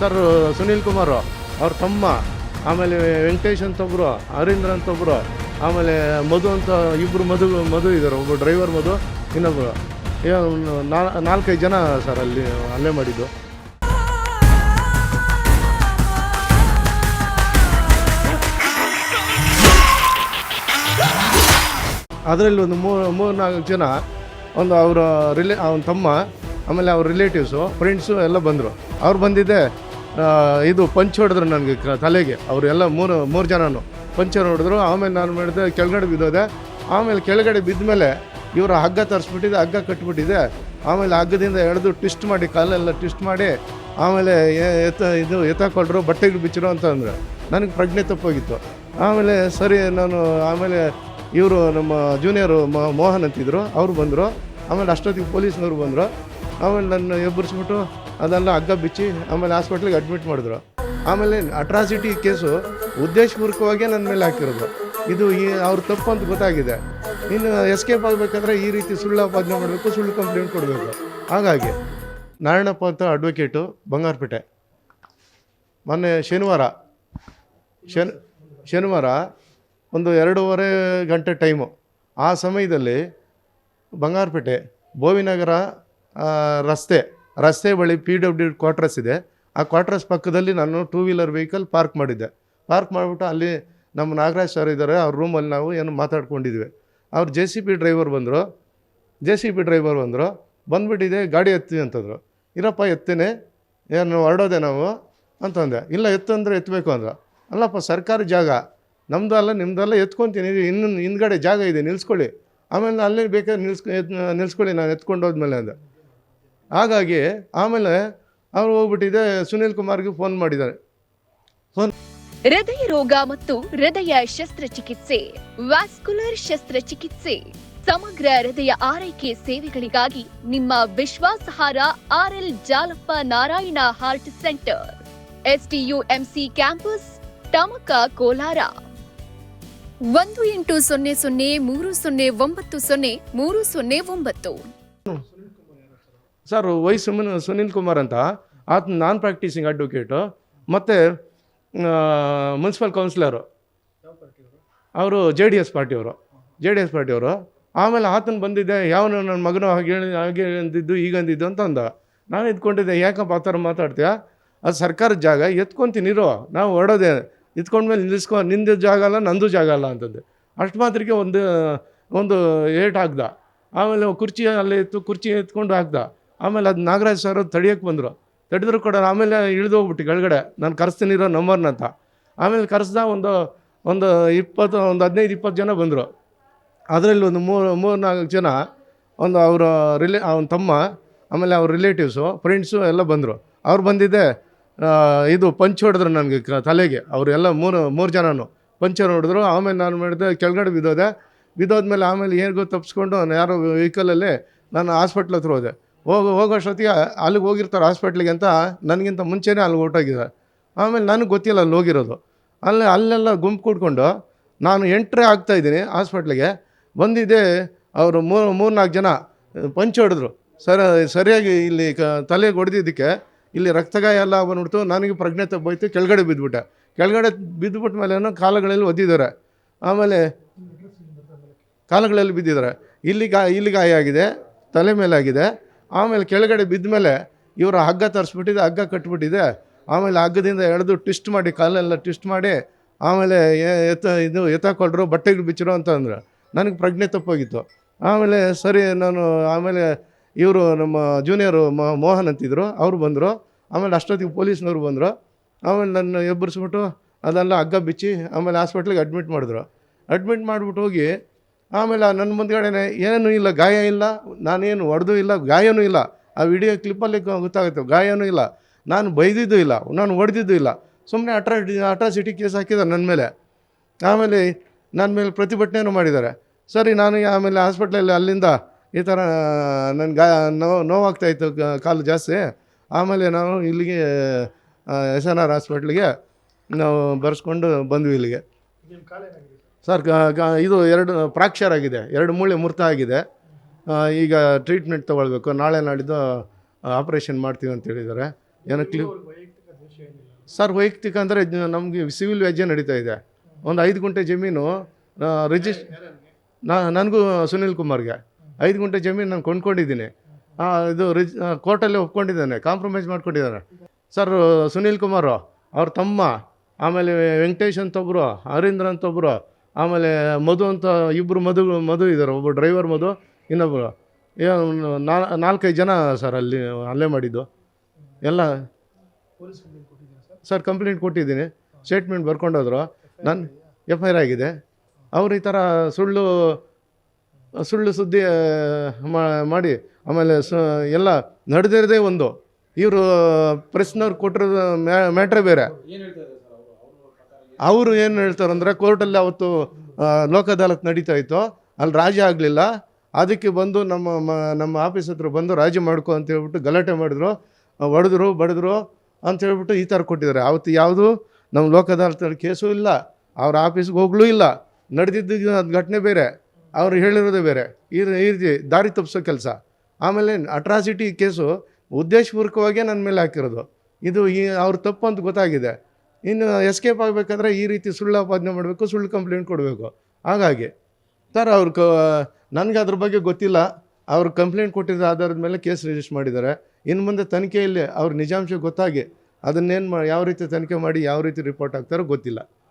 Sir, Sunil Kumar, ಅವ್ರ ತಮ್ಮ, ಆಮೇಲೆ ವೆಂಕಟೇಶ್ ಅಂತ ಒಬ್ಬರು ಹರೀಂದ್ರ ಅಂತ ಒಬ್ಬರು ಆಮೇಲೆ ಮಧು ಅಂತ ಇಬ್ಬರು ಮಧು ಮಧು ಇದ್ದಾರೆ ಒಬ್ಬ ಡ್ರೈವರ್ ಮಧು ಇನ್ನೊಬ್ಬರು ನಾಲ್ಕೈದು ಜನ ಸರ್ ಅಲ್ಲಿ, ಅಲ್ಲೇ ಮಾಡಿದ್ದು. ಅದರಲ್ಲಿ ಒಂದು ಮೂರು ಮೂರು ನಾಲ್ಕು ಜನ, ಒಂದು ಅವರ ರಿಲೇ, ಅವನ ತಮ್ಮ, ಆಮೇಲೆ ಅವ್ರ ರಿಲೇಟಿವ್ಸು ಫ್ರೆಂಡ್ಸು ಎಲ್ಲ ಬಂದರು. ಅವ್ರು ಬಂದಿದ್ದೆ ಇದು ಪಂಚ್ ಹೊಡೆದ್ರು ನನಗೆ ಕ- ತಲೆಗೆ. ಎಲ್ಲ ಮೂರು ಮೂರು ಜನನು. ಪಂಚರ್ ಹೊಡೆದ್ರು ಆಮೇಲೆ ನಾನು ಮಾಡಿದೆ ಕೆಳಗಡೆ ಬಿದ್ದೋದೆ. ಆಮೇಲೆ ಕೆಳಗಡೆ ಬಿದ್ದ ಮೇಲೆ ಇವರು ಹಗ್ಗ ತರಿಸ್ಬಿಟ್ಟಿದೆ, ಹಗ್ಗ ಕಟ್ಬಿಟ್ಟಿದೆ. ಆಮೇಲೆ ಹಗ್ಗದಿಂದ ಎಳೆದು ಟ್ವಿಸ್ಟ್ ಮಾಡಿ, ಕಾಲೆಲ್ಲ ಟ್ವಿಸ್ಟ್ ಮಾಡಿ, ಆಮೇಲೆ ಎತ್ತ, ಇದು ಎತ್ತಾಕೊಂಡ್ರು ಬಟ್ಟೆಗೆ ಬಿಚ್ಚಿರೋ ಅಂತ ಅಂದರೆ. ನನಗೆ ಪ್ರಜ್ಞೆ ತಪ್ಪೋಗಿತ್ತು. ಆಮೇಲೆ ಸರಿ, ನಾನು ಆಮೇಲೆ ಇವರು ನಮ್ಮ ಜೂನಿಯರು ಮೋಹನ್ ಅಂತಿದ್ರು, ಅವರು ಬಂದರು. ಆಮೇಲೆ ಅಷ್ಟೊತ್ತಿಗೆ ಪೊಲೀಸ್ನವ್ರು ಬಂದರು. ಆಮೇಲೆ ನನ್ನ ಎಬ್ಬರಿಸ್ಬಿಟ್ಟು ಅದೆಲ್ಲ ಹಗ್ಗ ಬಿಚ್ಚಿ ಆಮೇಲೆ ಹಾಸ್ಪಿಟ್ಲಿಗೆ ಅಡ್ಮಿಟ್ ಮಾಡಿದ್ರು. ಆಮೇಲೆ ಅಟ್ರಾಸಿಟಿ ಕೇಸು ಉದ್ದೇಶಪೂರ್ವಕವಾಗಿ ನನ್ನ ಮೇಲೆ ಹಾಕಿರೋದು. ಇದು ಈ ಅವ್ರ ತಪ್ಪು ಅಂತ ಗೊತ್ತಾಗಿದೆ. ಇನ್ನು ಎಸ್ಕೇಪ್ ಆಗಬೇಕಂದ್ರೆ ಈ ರೀತಿ ಸುಳ್ಳು ಆಪಾದನೆ ಮಾಡಬೇಕು, ಸುಳ್ಳು ಕಂಪ್ಲೇಂಟ್ ಕೊಡಬೇಕು. ಹಾಗಾಗಿ ನಾರಾಯಣಪ್ಪ ಅಂತ ಅಡ್ವೊಕೇಟು ಬಂಗಾರಪೇಟೆ. ಮೊನ್ನೆ ಶನಿವಾರ, ಶನ್, ಶನಿವಾರ ಒಂದು ಎರಡೂವರೆ ಗಂಟೆ ಟೈಮು ಆ ಸಮಯದಲ್ಲಿ ಬಂಗಾರಪೇಟೆ, ಬೋವಿನಗರ ರಸ್ತೆ ರಸ್ತೆ ಬಳಿ ಪಿ ಡಬ್ಲ್ಯೂ ಕ್ವಾರ್ಟರ್ಸ್ ಇದೆ. ಆ ಕ್ವಾರ್ಟರ್ಸ್ ಪಕ್ಕದಲ್ಲಿ ನಾನು ಟೂ ವೀಲರ್ ವೆಹಿಕಲ್ ಪಾರ್ಕ್ ಮಾಡಿದ್ದೆ. ಪಾರ್ಕ್ ಮಾಡಿಬಿಟ್ಟು ಅಲ್ಲಿ ನಮ್ಮ ನಾಗರಾಜ್ ಸರ್ ಇದ್ದಾರೆ ಅವ್ರ ರೂಮಲ್ಲಿ ನಾವು ಏನು ಮಾತಾಡ್ಕೊಂಡಿದ್ವಿ. ಅವ್ರು ಜೆ ಸಿ ಪಿ ಡ್ರೈವರ್ ಬಂದರು. ಜೆ ಸಿ ಪಿ ಡ್ರೈವರ್ ಬಂದರು. ಬಂದ್ಬಿಟ್ಟಿದೆ, ಗಾಡಿ ಎತ್ತಿ ಅಂತಂದರು. ಇರಪ್ಪ, ಎತ್ತೇನೆ. ಏನು ಹೊರಡೋದೆ ನಾವು? ಅಂತಂದೆ ಇಲ್ಲ, ಎತ್ತು ಅಂದರೆ ಎತ್ತಬೇಕು ಅಂದ್ರೆ. ಅಲ್ಲಪ್ಪ, ಸರ್ಕಾರಿ ಜಾಗ. ನಮ್ಮದು ಅಲ್ಲ ನಿಮ್ಮದಲ್ಲ ಎತ್ಕೊತೀನಿ. ಇನ್ನು ಹಿಂದ್ಗಡೆ ಜಾಗ ಇದೆ, ನಿಲ್ಸ್ಕೊಳ್ಳಿ. ಆಮೇಲೆ ಅಲ್ಲೇ ಬೇಕಾದ್ರೆ ನಿಲ್ಸ್ಕೊ ಎತ್ ನಿಲ್ಸ್ಕೊಳ್ಳಿ, ನಾನು ಎತ್ಕೊಂಡು ಹೋದ್ಮೇಲೆ ಅಂದೆ. ಹಾಗಾಗಿ ಆಮೇಲೆ ಅವ್ರು ಹೋಗ್ಬಿಟ್ಟಿದೆ, ಸುನಿಲ್ ಕುಮಾರ್ಗೆ ಫೋನ್ ಮಾಡಿದ್ದಾರೆ. ಹೃದಯ ರೋಗ ಮತ್ತು ಹೃದಯ ಶಸ್ತ್ರಚಿಕಿತ್ಸೆ, ವ್ಯಾಸ್ಕುಲರ್ ಶಸ್ತ್ರಚಿಕಿತ್ಸೆ, ಸಮಗ್ರ ಹೃದಯ ಆರೈಕೆ ಸೇವೆಗಳಿಗಾಗಿ ನಿಮ್ಮ ವಿಶ್ವಾಸಹಾರ R L Jalappa Narayana heart centre SDUMC campus Tamaka Kolar. ಒಂದು ಎಂಟು ಸೊನ್ನೆ ಸೊನ್ನೆ ಮೂರು ಸೊನ್ನೆ ಒಂಬತ್ತು ಸೊನ್ನೆ ಮೂರು ಸೊನ್ನೆ ಒಂಬತ್ತು. ಸರ್ ವೈ ಸುಮನ್, ಸುನೀಲ್ ಕುಮಾರ್ ಅಂತ. ಆತ ನಾನ್ ಪ್ರಾಕ್ಟೀಸಿಂಗ್ ಅಡ್ವೊಕೇಟು ಮತ್ತು ಮುನ್ಸಿಪಲ್ ಕೌನ್ಸಿಲರು ಅವರು ಜೆ ಡಿ ಎಸ್ ಪಾರ್ಟಿಯವರು ಜೆ ಡಿ ಎಸ್ ಪಾರ್ಟಿಯವರು ಆಮೇಲೆ ಆತನ ಬಂದಿದ್ದೆ, ಯಾವನು ನನ್ನ ಮಗನು ಹಾಗೆ ಹಾಗೆ ಅಂದಿದ್ದು, ಈಗ ಅಂದಿದ್ದು ಅಂತ ಅಂದ. ನಾನು ಇದ್ಕೊಂಡಿದ್ದೆ, ಯಾಕಪ್ಪ ಆ ಥರ ಮಾತಾಡ್ತೀಯ? ಅದು ಸರ್ಕಾರದ ಜಾಗ, ಎತ್ಕೊಂತೀನಿರೋ. ನಾವು ಹೊಡೋದೆ ಎತ್ಕೊಂಡ್ಮೇಲೆ ನಿಲ್ಲಿಸ್ಕೊ, ನಿಂದು ಜಾಗ ಅಲ್ಲ, ನಂದು ಜಾಗ ಅಲ್ಲ ಅಂತಂದೆ. ಅಷ್ಟು ಮಾತ್ರಕ್ಕೆ ಒಂದು ಒಂದು ಏಟ್ ಹಾಕ್ದ. ಆಮೇಲೆ ಕುರ್ಚಿ ಅಲ್ಲೇ ಇತ್ತು, ಕುರ್ಚಿ ಎತ್ಕೊಂಡು ಹಾಕ್ದ. ಆಮೇಲೆ ಅದು ನಾಗರಾಜ್ ಸರ್ ತಡಿಯೋಕ್ಕೆ ಬಂದರು. ತಡೆದ್ರು ಕೂಡ ಆಮೇಲೆ ಇಳಿದು ಹೋಗ್ಬಿಟ್ಟು ಕೆಳಗಡೆ. ನಾನು ಕರೆಸ್ತೀನಿ ಇರೋ ನಂಬರ್ನ ಅಂತ. ಆಮೇಲೆ ಕರೆಸ್ದ ಒಂದು ಒಂದು ಇಪ್ಪತ್ತು, ಒಂದು ಹದಿನೈದು, ಇಪ್ಪತ್ತು ಜನ ಬಂದರು. ಅದರಲ್ಲಿ ಒಂದು ಮೂರು ಮೂರು ನಾಲ್ಕು ಜನ, ಒಂದು ಅವರ ರಿಲೇ ಅವನ ತಮ್ಮ, ಆಮೇಲೆ ಅವ್ರ ರಿಲೇಟಿವ್ಸು ಫ್ರೆಂಡ್ಸು ಎಲ್ಲ ಬಂದರು. ಅವ್ರು ಬಂದಿದ್ದೆ ಇದು ಪಂಚ್ ಹೊಡೆದ್ರು ನನಗೆ ತಲೆಗೆ. ಅವರೆಲ್ಲ ಮೂರು ಮೂರು ಜನನು. ಪಂಚರ್ ಹೊಡೆದ್ರು, ಆಮೇಲೆ ನಾನು ಮಾಡಿದೆ, ಕೆಳಗಡೆ ಬಿದ್ದೋದೆ. ಬಿದ್ದೋದ್ಮೇಲೆ ಆಮೇಲೆ ಏನಿಗೂ ತಪ್ಪಿಸ್ಕೊಂಡು ಯಾರೋ ವೆಹಿಕಲಲ್ಲಿ ನಾನು ಹಾಸ್ಪಿಟ್ಲ್ ಹತ್ರ ಹೋದೆ. ಹೋಗೋ ಹೋಗೋಷ್ಟೊತ್ತಿಗೆ ಅಲ್ಲಿಗೆ ಹೋಗಿರ್ತಾರೆ ಹಾಸ್ಪಿಟ್ಲಿಗೆ ಅಂತ ನನಗಿಂತ ಮುಂಚೆನೇ ಅಲ್ಲಿ ಹೊರ್ಟೋಗಿದೆ ಆಮೇಲೆ ನನಗೆ ಗೊತ್ತಿಲ್ಲ ಅಲ್ಲಿ ಹೋಗಿರೋದು. ಅಲ್ಲಿ, ಅಲ್ಲೆಲ್ಲ ಗುಂಪು ಕೂಡ್ಕೊಂಡು ನಾನು ಎಂಟ್ರೇ ಆಗ್ತಾಯಿದ್ದೀನಿ ಹಾಸ್ಪಿಟ್ಲಿಗೆ ಬಂದಿದ್ದೆ ಅವರು ಮೂರು ನಾಲ್ಕು ಜನ ಪಂಚ್ ಹೊಡೆದ್ರು. ಸರ, ಸರಿಯಾಗಿ ಇಲ್ಲಿ ಕ, ತಲೆಗೆ ಹೊಡೆದಿದ್ದಕ್ಕೆ ಇಲ್ಲಿ ರಕ್ತಗಾಯ ಎಲ್ಲ ಬಂದ್ಬಿಡ್ತು. ನನಗೆ ಪ್ರಜ್ಞೆ ತಪ್ಪೋಯ್ತು, ಕೆಳಗಡೆ ಬಿದ್ದುಬಿಟ್ಟೆ ಕೆಳಗಡೆ ಬಿದ್ದುಬಿಟ್ಟ ಮೇಲೇನೋ ಕಾಲುಗಳಲ್ಲಿ ಒದ್ದಿದ್ದಾರೆ. ಆಮೇಲೆ ಕಾಲುಗಳಲ್ಲಿ ಬಿದ್ದಿದ್ದಾರೆ. ಇಲ್ಲಿ ಗಾ, ಇಲ್ಲಿ ಗಾಯ ಆಗಿದೆ, ತಲೆ ಮೇಲೆ ಆಗಿದೆ ಆಮೇಲೆ ಕೆಳಗಡೆ ಬಿದ್ದ ಮೇಲೆ ಇವರು ಹಗ್ಗ ತರಿಸ್ಬಿಟ್ಟಿದೆ, ಹಗ್ಗ ಕಟ್ಬಿಟ್ಟಿದೆ. ಆಮೇಲೆ ಹಗ್ಗದಿಂದ ಎಳೆದು ಟ್ವಿಸ್ಟ್ ಮಾಡಿ, ಕಾಲೆಲ್ಲ ಟ್ವಿಸ್ಟ್ ಮಾಡಿ, ಆಮೇಲೆ ಎತ್ತ, ಇದು ಎತ್ತಾಕೊಳ್ರು ಬಟ್ಟೆಗೆ ಬಿಚ್ಚಿರೋ ಅಂತ ಅಂದ್ರೆ. ನನಗೆ ಪ್ರಜ್ಞೆ ತಪ್ಪೋಗಿತ್ತು. ಆಮೇಲೆ ಸರಿ, ನಾನು ಆಮೇಲೆ ಇವರು ನಮ್ಮ ಜೂನಿಯರು ಮೋಹನ್ ಅಂತಿದ್ರು, ಅವರು ಬಂದರು. ಆಮೇಲೆ ಅಷ್ಟೊತ್ತಿಗೆ ಪೊಲೀಸ್ನವ್ರು ಬಂದರು. ಆಮೇಲೆ ನನ್ನ ಎಬ್ಬರಿಸ್ಬಿಟ್ಟು ಅದೆಲ್ಲ ಹಗ್ಗ ಬಿಚ್ಚಿ, ಆಮೇಲೆ ಹಾಸ್ಪಿಟ್ಲಿಗೆ ಅಡ್ಮಿಟ್ ಮಾಡಿದ್ರು. ಅಡ್ಮಿಟ್ ಮಾಡಿಬಿಟ್ಟು ಹೋಗಿ ಆಮೇಲೆ ನನ್ನ ಮುಂದ್ಗಡೆನೆ ಏನೂ ಇಲ್ಲ, ಗಾಯ ಇಲ್ಲ, ನಾನೇನು ಹೊಡೆದು ಇಲ್ಲ, ಗಾಯನೂ ಇಲ್ಲ. ಆ ವಿಡಿಯೋ ಕ್ಲಿಪ್ಪಲ್ಲಿ ಗೊತ್ತಾಗುತ್ತೆ, ಗಾಯನೂ ಇಲ್ಲ. ನಾನು ಬೈದಿದ್ದು ಇಲ್ಲ, ನಾನು ಹೊಡೆದಿದ್ದು ಇಲ್ಲ. ಸುಮ್ಮನೆ ಅಟ್ರಾ ಅಟ್ರಾಸಿಟಿ ಕೇಸ್ ಹಾಕಿದ್ದಾರೆ ನನ್ನ ಮೇಲೆ. ಆಮೇಲೆ ನನ್ನ ಮೇಲೆ ಪ್ರತಿಭಟನೆಯನ್ನು ಮಾಡಿದ್ದಾರೆ. ಸರಿ, ನಾನು ಆಮೇಲೆ ಹಾಸ್ಪಿಟ್ಲಲ್ಲಿ ಅಲ್ಲಿಂದ ಈ ಥರ ನನ್ನ ಗಾ ನೋವು ನೋವಾಗ್ತಾಯಿತ್ತು ಕಾಲು ಜಾಸ್ತಿ. ಆಮೇಲೆ ನಾವು ಇಲ್ಲಿಗೆ ಎಸ್ ಎನ್ ಆರ್ ಹಾಸ್ಪಿಟ್ಲಿಗೆ ನಾವು ಬರೆಸ್ಕೊಂಡು ಬಂದ್ವಿ ಇಲ್ಲಿಗೆ. ಸರ್ ಇದು ಎರಡು, ಫ್ರಾಕ್ಚರ್ ಆಗಿದೆ, ಎರಡು ಮೂಳೆ ಮುರ್ತ ಆಗಿದೆ. ಈಗ ಟ್ರೀಟ್ಮೆಂಟ್ ತೊಗೊಳ್ಬೇಕು, ನಾಳೆ ನಾಡಿದ್ದು ಆಪ್ರೇಷನ್ ಮಾಡ್ತೀವಿ ಅಂತ ಹೇಳಿದ್ದಾರೆ. ಏನೋ ಸರ್, ವೈಯಕ್ತಿಕ ಅಂದರೆ ನಮಗೆ ಸಿವಿಲ್ ವ್ಯಾಜ್ಯ ನಡೀತಾ ಇದೆ. ಒಂದು ಐದು ಗುಂಟೆ ಜಮೀನು ರಿಜಿಸ್ಟ್ ನನಗೂ ಸುನಿಲ್ ಕುಮಾರ್ಗೆ. ಐದು ಗುಂಟೆ ಜಮೀನು ನಾನು ಕೊಂಡ್ಕೊಂಡಿದ್ದೀನಿ. ಇದು ರಿಜ್ ಕೋರ್ಟಲ್ಲಿ ಒಪ್ಕೊಂಡಿದ್ದಾನೆ, ಕಾಂಪ್ರಮೈಸ್ ಮಾಡ್ಕೊಂಡಿದ್ದಾನೆ ಸರ್, ಸುನಿಲ್ ಕುಮಾರು, ಅವ್ರ ತಮ್ಮ, ಆಮೇಲೆ ವೆಂಕಟೇಶ್ ಅಂತ ಒಬ್ಬರು ಹರೀಂದ್ರ ಅಂತ ಒಬ್ಬರು ಆಮೇಲೆ ಮಧು ಅಂತ ಇಬ್ಬರು ಮಧು ಮಧು ಇದ್ದಾರೆ ಒಬ್ಬ ಡ್ರೈವರ್ ಮಧು ಇನ್ನೊಬ್ಬರು ನಾಲ್ಕೈದು ಜನ ಸರ್ ಅಲ್ಲಿ ಅಲ್ಲೇ ಮಾಡಿದ್ದು. ಎಲ್ಲ ಸರ್? ಕಂಪ್ಲೇಂಟ್ ಕೊಟ್ಟಿದ್ದೀನಿ. ಸ್ಟೇಟ್ಮೆಂಟ್ ಬರ್ಕೊಂಡೋದ್ರು. ನಾನು ಎಫ್ ಐ ಆರ್ ಆಗಿದೆ. ಅವ್ರು ಈ ಥರ ಸುಳ್ಳು ಸುಳ್ಳು ಸುದ್ದಿ ಮಾಡಿ ಆಮೇಲೆ ಸ ಎಲ್ಲ ನಡೆದಿರೋದೇ ಒಂದು. ಇವರು ಪ್ರೆಸ್ನವ್ರು ಕೊಟ್ಟಿರೋದು ಮ್ಯಾಟ್ರೇ ಬೇರೆ. ಅವರು ಏನು ಹೇಳ್ತಾರೆ ಅಂದರೆ, ಕೋರ್ಟಲ್ಲಿ ಅವತ್ತು ಲೋಕ ಅದಾಲತ್ ನಡೀತಾ ಇತ್ತು. ಅಲ್ಲಿ ರಾಜ ಆಗಲಿಲ್ಲ. ಅದಕ್ಕೆ ಬಂದು ನಮ್ಮ ನಮ್ಮ ಆಫೀಸ್ ಹತ್ರ ಬಂದು ರಾಜಿ ಮಾಡ್ಕೊ ಅಂತ ಹೇಳ್ಬಿಟ್ಟು ಗಲಾಟೆ ಮಾಡಿದ್ರು. ಹೊಡೆದ್ರು, ಬಡಿದ್ರು ಅಂತ ಹೇಳ್ಬಿಟ್ಟು ಈ ಥರ ಕೊಟ್ಟಿದ್ದಾರೆ. ಅವತ್ತು ಯಾವುದು? ನಮ್ಮ ಲೋಕ ಅದಾಲತ್ ಕೇಸು ಇಲ್ಲ. ಅವ್ರ ಆಫೀಸ್ಗೆ ಹೋಗ್ಲೂ ಇಲ್ಲ. ನಡೆದಿದ್ದು ಘಟನೆ ಬೇರೆ. ಅವ್ರು ಹೇಳಿರೋದೇ ಬೇರೆ. ಈ ರೀತಿ ದಾರಿ ತಪ್ಪಿಸೋ ಕೆಲಸ. ಆಮೇಲೆ ಅಟ್ರಾಸಿಟಿ ಕೇಸು ಉದ್ದೇಶಪೂರ್ವಕವಾಗೇ ನನ್ನ ಮೇಲೆ ಹಾಕಿರೋದು. ಇದು ಈ, ಅವ್ರ ತಪ್ಪು ಅಂತ ಗೊತ್ತಾಗಿದೆ. ಇನ್ನು ಎಸ್ಕೇಪ್ ಆಗಬೇಕಾದ್ರೆ ಈ ರೀತಿ ಸುಳ್ಳು ಆಪಾದನೆ ಮಾಡಬೇಕು, ಸುಳ್ಳು ಕಂಪ್ಲೇಂಟ್ ಕೊಡಬೇಕು. ಹಾಗಾಗಿ, ಸರ್ ಅವ್ರ ಕ, ನನಗೆ ಅದ್ರ ಬಗ್ಗೆ ಗೊತ್ತಿಲ್ಲ. ಅವರು ಕಂಪ್ಲೇಂಟ್ ಕೊಟ್ಟಿದ್ದ ಆಧಾರದ ಮೇಲೆ ಕೇಸ್ ರಿಜಿಸ್ಟರ್ ಮಾಡಿದ್ದಾರೆ. ಇನ್ನು ಮುಂದೆ ತನಿಖೆಯಲ್ಲಿ ಅವ್ರ ನಿಜಾಂಶ ಗೊತ್ತಾಗಿ ಅದನ್ನೇನು ಮಾ, ಯಾವ ರೀತಿ ತನಿಖೆ ಮಾಡಿ, ಯಾವ ರೀತಿ ರಿಪೋರ್ಟ್ ಆಗ್ತಾರೋ ಗೊತ್ತಿಲ್ಲ.